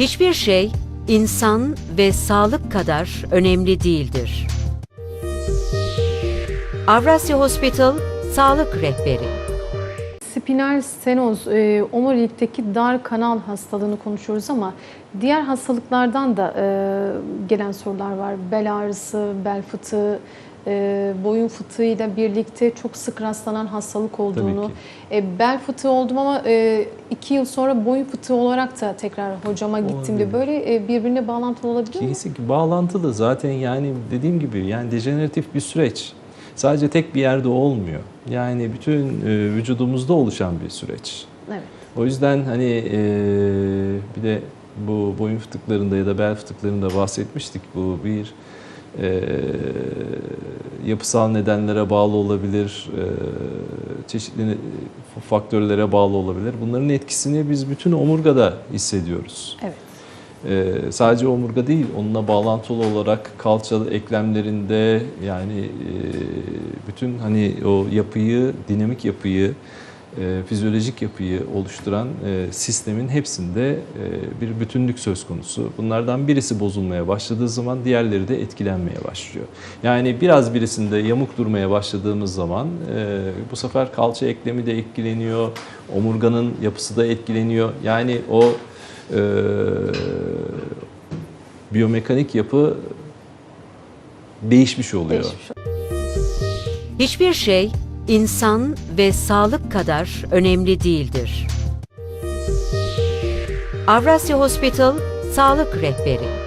Hiçbir şey insan ve sağlık kadar önemli değildir. Avrasya Hospital Sağlık Rehberi Spinal stenoz, e, omurilikteki dar kanal hastalığını konuşuyoruz ama diğer hastalıklardan da e, gelen sorular var. Bel ağrısı, bel fıtığı, e, boyun fıtığıyla birlikte çok sık rastlanan hastalık olduğunu. E, bel fıtığı oldum ama e, iki yıl sonra boyun fıtığı olarak da tekrar hocama gittiğimde Olabilir. böyle e, birbirine bağlantılı olabiliyor mu? Kesinlikle bağlantılı zaten yani dediğim gibi yani dejeneratif bir süreç. Sadece tek bir yerde olmuyor. Yani bütün e, vücudumuzda oluşan bir süreç. Evet. O yüzden hani e, bir de bu boyun fıtıklarında ya da bel fıtıklarında bahsetmiştik. Bu bir e, yapısal nedenlere bağlı olabilir, e, çeşitli faktörlere bağlı olabilir. Bunların etkisini biz bütün omurgada hissediyoruz. Evet. Ee, sadece omurga değil, onunla bağlantılı olarak kalçalı eklemlerinde yani e, bütün hani o yapıyı, dinamik yapıyı, e, fizyolojik yapıyı oluşturan e, sistemin hepsinde e, bir bütünlük söz konusu. Bunlardan birisi bozulmaya başladığı zaman diğerleri de etkilenmeye başlıyor. Yani biraz birisinde yamuk durmaya başladığımız zaman e, bu sefer kalça eklemi de etkileniyor, omurganın yapısı da etkileniyor. Yani o e, biyomekanik yapı değişmiş oluyor. Değişmiş. Hiçbir şey insan ve sağlık kadar önemli değildir. Avrasya Hospital Sağlık Rehberi